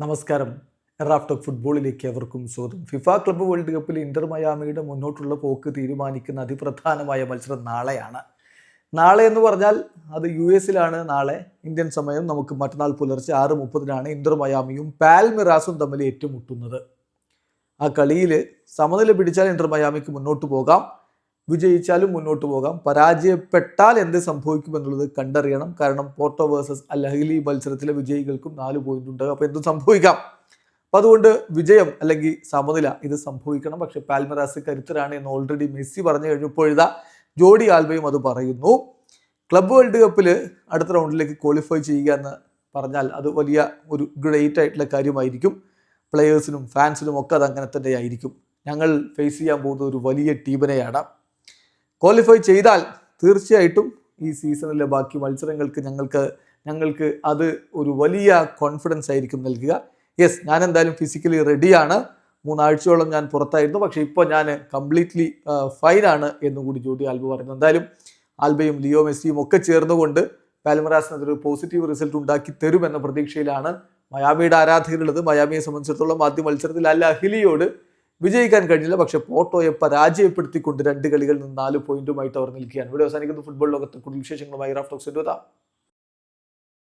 നമസ്കാരം. റാഫ്റ്റോക്ക് ഫുട്ബോളിലേക്ക് അവർക്കും സ്വാഗതം. ഫിഫ ക്ലബ്ബ് വേൾഡ് കപ്പിൽ ഇന്റർ മയാമിയുടെ മുന്നോട്ടുള്ള പോക്ക് തീരുമാനിക്കുന്ന അതിപ്രധാനമായ മത്സരം നാളെയാണ്. നാളെ എന്ന് പറഞ്ഞാൽ അത് യു എസിലാണ് നാളെ. ഇന്ത്യൻ സമയം നമുക്ക് മറ്റന്നാൾ പുലർച്ചെ ആറ് മുപ്പതിനാണ് ഇന്റർ മയാമിയും പാൽമിറാസും തമ്മിൽ ഏറ്റുമുട്ടുന്നത്. ആ കളിയിൽ സമനില പിടിച്ചാൽ ഇന്റർ മയാമിക്ക് മുന്നോട്ട് പോകാം. വിജയിച്ചാലും മുന്നോട്ട് പോകാം. പരാജയപ്പെട്ടാൽ എന്ത് സംഭവിക്കുമെന്നുള്ളത് കണ്ടറിയണം. കാരണം പോർട്ടോ വേഴ്സസ് അല്ലഹലി മത്സരത്തിലെ വിജയികൾക്കും നാല് പോയിന്റ് ഉണ്ട്. അപ്പോൾ എന്തും സംഭവിക്കാം. അപ്പോൾ അതുകൊണ്ട് വിജയം അല്ലെങ്കിൽ സമനില ഇത് സംഭവിക്കണം. പക്ഷെ പാൽമറാസ് കരുത്തരാണ് എന്ന് ഓൾറെഡി മെസ്സി പറഞ്ഞു കഴിഞ്ഞപ്പോൾ ഇതാ ജോഡി ആൽബയും അത് പറയുന്നു. ക്ലബ് വേൾഡ് കപ്പിൽ അടുത്ത റൗണ്ടിലേക്ക് ക്വാളിഫൈ ചെയ്യുക എന്ന് പറഞ്ഞാൽ അത് വലിയ ഒരു ഗ്രേറ്റ് ആയിട്ടുള്ള കാര്യമായിരിക്കും. പ്ലെയേഴ്സിനും ഫാൻസിനും ഒക്കെ അത് അങ്ങനെ തന്നെ ആയിരിക്കും ഞങ്ങൾ ഫേസ് ചെയ്യാൻ പോകുന്ന ഒരു വലിയ ടീമിനെയാണ്. ക്വാളിഫൈ ചെയ്താൽ തീർച്ചയായിട്ടും ഈ സീസണിലെ ബാക്കി മത്സരങ്ങൾക്ക് ഞങ്ങൾക്ക് ഞങ്ങൾക്ക് അത് ഒരു വലിയ കോൺഫിഡൻസ് ആയിരിക്കും നൽകുക. യെസ് ഞാൻ എന്തായാലും ഫിസിക്കലി റെഡിയാണ് മൂന്നാഴ്ചയോളം ഞാൻ പുറത്തായിരുന്നു. പക്ഷേ ഇപ്പോൾ ഞാൻ കംപ്ലീറ്റ്ലി ഫൈനാണ് എന്നുകൂടി ജോഡി ആൽബ പറയുന്നു എന്തായാലും ആൽബയും ലിയോ മെസ്സിയും ഒക്കെ ചേർന്നുകൊണ്ട് പാൽമറാസിനൊരു പോസിറ്റീവ് റിസൾട്ട് ഉണ്ടാക്കി തരുമെന്ന പ്രതീക്ഷയിലാണ് മയാമിയുടെ ആരാധകരുള്ളത്. മയാമിയെ സംബന്ധിച്ചിടത്തോളം ആദ്യ മത്സരത്തിൽ അല്ല അഹിലിയോട് വിജയിക്കാൻ കഴിഞ്ഞില്ല. പക്ഷെ പോർട്ടോയെ പരാജയപ്പെടുത്തിക്കൊണ്ട് രണ്ട് കളികളിൽ നിന്ന് നാല് പോയിന്റുമായിട്ട് അവർ നിൽക്കുകയാണ്. ഇവിടെ അവസാനിക്കുന്ന. ഫുട്ബോൾ ലോകത്തെ കൂടുതൽ വിശേഷങ്ങളുമായി റാഫ്റ്റോക്സ് എത്താം